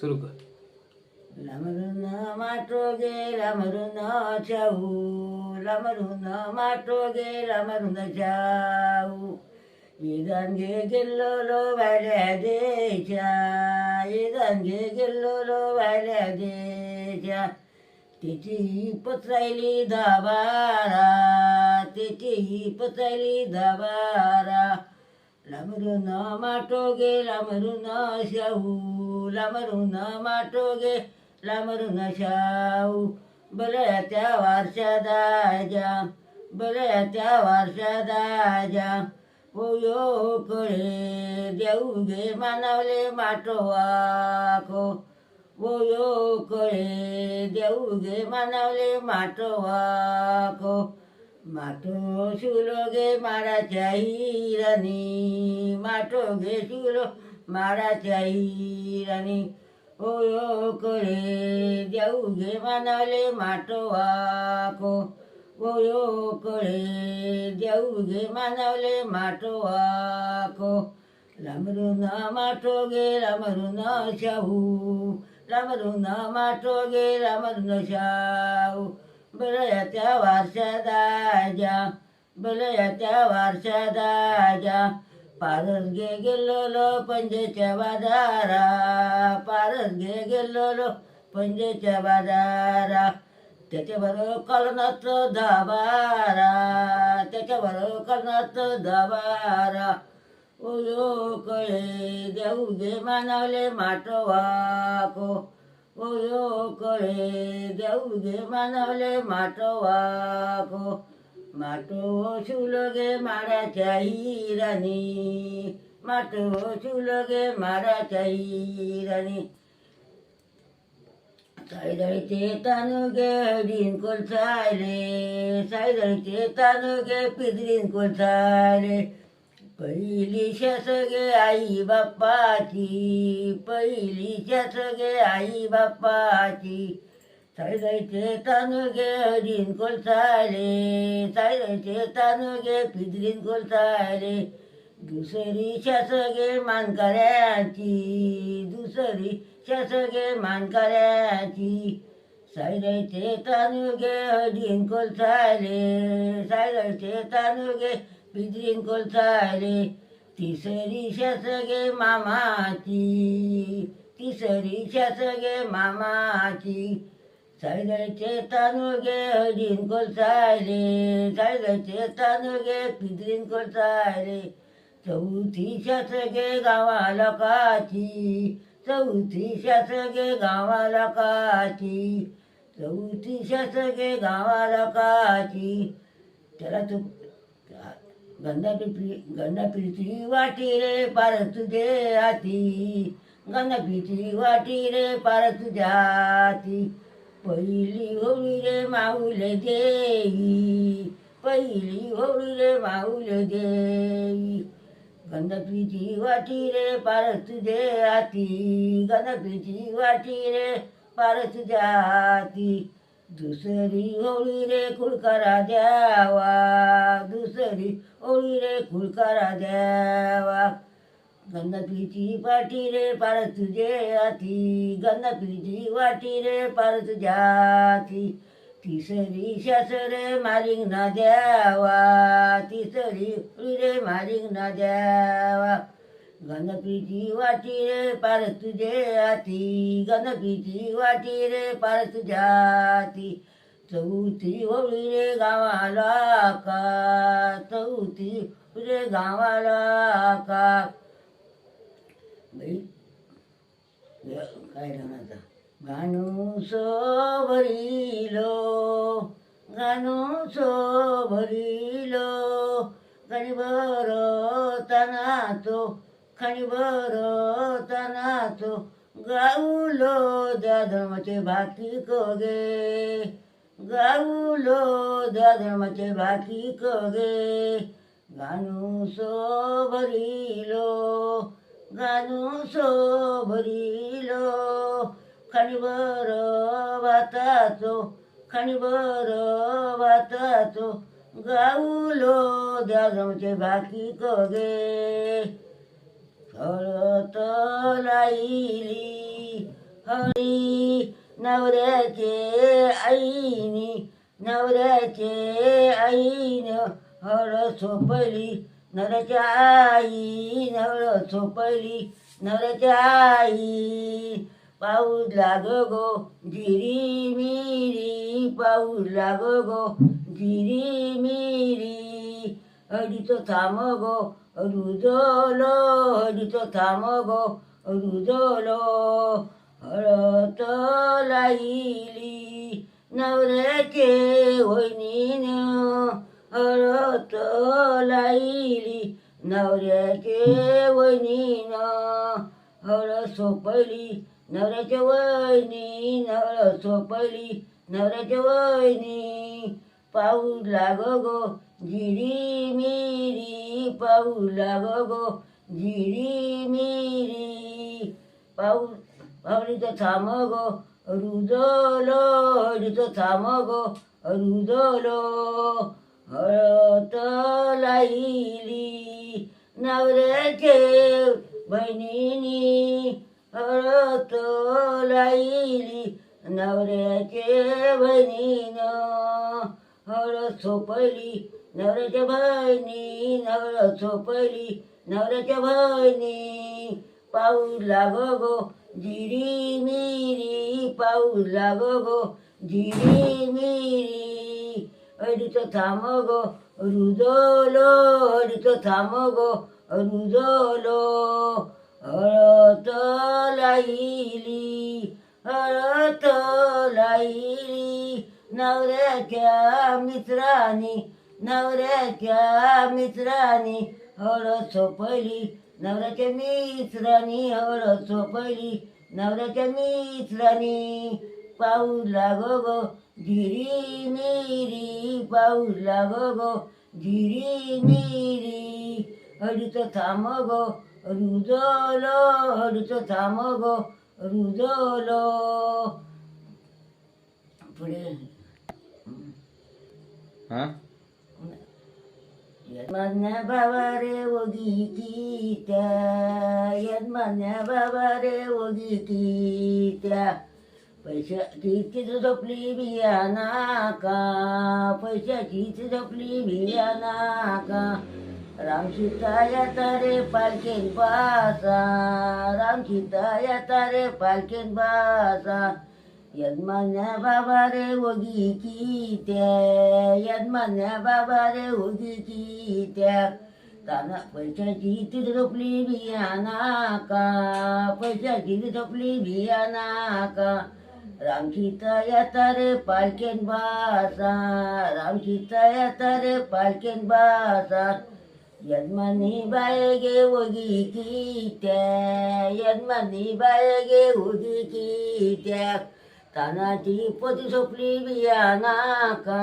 सुरू कर. लामरून माटोगे लामरून चाऊ लामरून माटोगे लामरून चाऊ इदांगे गेल्लो लो वाल्या देच्या इदांगे गेल्लो लो वाल्या देच्या. तिची पत्रायली दाबारा तिची पत्रायली दाबारा लामरून माटोगे लामरून शाहू लांबरून माटोगे लामरून शाऊ बलया त्या वारशा दाजा बलया त्या वारशा दाजा. पोयो कळे देऊ घे मानवले माटोवाको ओ कळे देऊ घे मानवले माटोवाको माटो शुलो गे माराच्या हिरानी माटो गे शुलो माराच्या हिरानी ओ यो कळे देऊ गे मानवले माटो वाको ओ यो कळे देऊ गे मानवले माटो वाको लामरून माटो गे लामरून शाहू लामरून माटो गे लामरून शाहू बलया त्या वारशा दाजा बलया त्या वारशा दाजा पारस घे गेलेलो पंजेच्या बाजारा. पारस घे गेलेलो पंजेच्या बाजारा. त्याच्यावर कर्णात दाबारा. त्याच्यावर कर्णात दाबारा. ओयो कळे देऊ घे मानवले माटवाको ओयो कळे देऊ घे मानवले माटवाको माटो शिवलगे माराच्या हिरानी. माटो शिवलगे माराच्या हिरानी. साईदळीचे तानुगे हडीन कोलसायले. साईदळीचे तानुगे पिदरीन कोलसायले. पहिली शसगे आई बाप्पाची. पहिली शसगे आई बाप्पाची. साईदळीचे तानुगे हरीन कोलसायले साईदळीचे तानुगे पिदरीन कोलसायले दुसरी शासगे मानकऱ्याची दुसरी शासगे मानकऱ्याची सायरायचे तानुगे हरीन कोलसायले सायरायचे तानुगे पिदरीन कोलसायले तिसरी शासगे मामाची तिसरी शासगे मामाची सायरायचे तानुगे हडीन कोलसायले सायरायचे तानुगे पिदरीन कोलसायले चौथी शासगे गावा लोकाची चौथी शासगे गावा लोकाची चौथी शासगे गावा लोकाची त्याला तू गंधा पिपरी गंधा पिपरी वाटी रे पार तुझे हाती. गंधा पिपरी वाटी रे पार तुझ्या हाती. पहिली होळी रे माऊले देई पहिली होळी रे माऊल देई गणपतीची वाटी रे पार तुझे हाती गणपतीची वाटी रे पार तुझ्या हाती दुसरी होळी रे कुळकारा द्यावा दुसरी होळी रे कुळकारा द्यावा गंधपीची पाटी रे पार तुझे हाती. गंधपीची वाटी रे पार तुझ्या हाती तिसरी शासरे मारिंग ना द्यावा. तिसरी रे मारिंग ना द्यावा. गणपीची वाटी रे पार तुझे हाती. गणपीची वाटी रे पार तुझ्या हाती चौथी होळी रे गावाला का. चौथी रे गावाला का. काय राहणार गाणू सो भरिलो गाणू सो भरिलो खणी बर तनाचो खणी बर तनाचो गाऊलो द्या धर्माचे भाकी कगे. गाऊलो द्या धर्माचे भाकी कगे. गाणू सो भरिलो गाणू सो भरिलो खाणीवर भाताचो खाणीवर भाताचो गाऊलो द्यागमचे बाकी कगे. हळत लाईली हळी नवऱ्याचे आईनी नवऱ्याचे आईन हळ सोपली नवऱ्याच्या आई नवळ सोपली नवऱ्याच्या आई पाऊस लाग गो जिरी मिरी पाऊस लाग गो जिरी मिरी. हडीचो थांब गो रुजलो हडीचो थांब गो रुजलो. हळत लायली नवऱ्याचे वहिनीन. हळत लायली नवऱ्याचे वहिनीन. हळद सोपली नवऱ्याच्या वहिनी हळद सोपली नवऱ्याच्या वहिनी. पाऊस लाग गो जिरी मिरी. पाऊस लाग गो जिरी मिरी. पाऊस पावलीचं थांब गो रुदलो हळदीचं थांब गो रुदलो हळद लायली नवऱ्याचे बहिणीनी. लायली नवऱ्याचे बहिणीन हळद सोपली नवऱ्याच्या बहिणी हळद सोपली नवऱ्याच्या बहिणी पाऊस लाग गो जिरी मिरी पाऊस लाग गो जिरी मिरी हळदीचं थांब गो रुजलो हळदीचं थांब गो रुजलो हळद लायली हळद लाईली. नवऱ्याच्या मित्रांनी नवऱ्याच्या मित्रांनी हळद सोपली नवऱ्याच्या मित्रांनी हळद सोपली नवऱ्याच्या मित्रांनी पाऊस लागो गो धिरी मिरी पाऊस लागो गो धिरी मिरी हळीचं थांब गो रुजलो हडीचं थांब गो रुजलो. पुढे. हा? यजमान्या बाबा रे ओगी त्या. यजमान्या बाबा रे ओगी त्या. पैशाची चित्र झोपली बियाना का पैशाची झोपली बियाना का राम सीता येता पालखेन बासा राम सीता येता रे पालखेन बासा यजमान्या बाबा रे ओगी की त्या यजमान्या बाबा रे ओगी की त्या ताना पैशाची ती झोपली बियाना का पैशाची ती झोपली बियाना का. राम येता रे पालखेन बासा राम सीता येता रे पालखेन बासा यजमानी बाय गे ओगी की त्या यजमानी बाय गे की त्या तानाची पोती झोपली बियाना का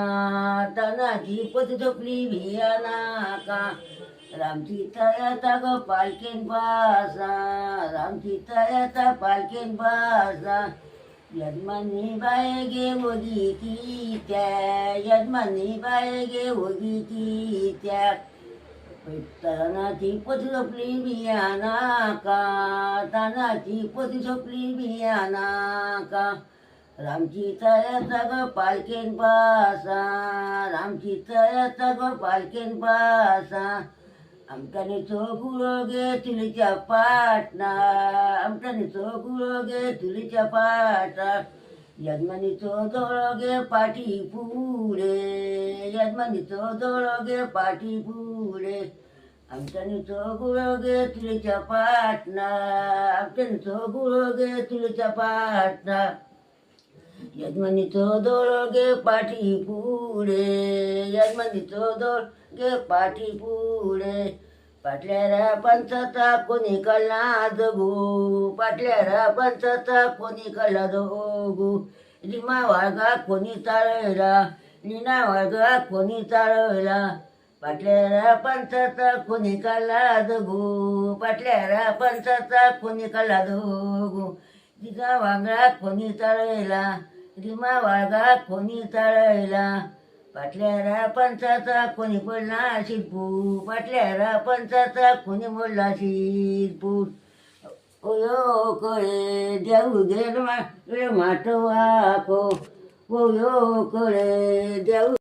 तानाची पोती झोपली बियाना का रामची तयाता ग पालखेन बासा रामची तयाता पालखेन बासा यजमानी बाय गे ओगी की त्या यजमानी बाय गे ओगी की त्या तानाची पत झोपली बियाना का? तानाची पत झोपली बियाना का? रामची तयाचा ग पालखेन पासा रामची तयाचा ग पालखेन पासा आमच्याने चोगुळ गे तुलीच्या पाटणा आमच्याने चोगुळ गे तुलीच्या पाटा यजमानी चोदोळ गे पाठी पुढे यजमानी चोदोळ गे पाठी पुढे. आमच्याने गुळगे गे तुलीच्या पाटणा आमच्याने गुळगे गे तुलीच्या पाटणा. यजमानीचो दोळगे पाठी पुढे यजमानीचो दोळगे पाठी पुढे. पाटल्यारा पंचता कोणी कळला जगू पाटल्यारा पंचाचा कोणी कळला जगू लिमा वाळगा कोणी चालवला लिना वाळगा कोणी चालवला पाटल्यारा पंचता कोणी काढला जगू पाटल्यारा पंचता कोणी काढला जगू तिचा वांगळा कोणी चाळयला रिमा वाळगा कोणी चाळयला पाटल्यारा पंचाचा कोणी पडला शिरपू पाटल्यारा पंचाचा कोणी मोडला शिरपूर. ओयो कळे देऊ गेल माटवा को ओयो कळे देऊ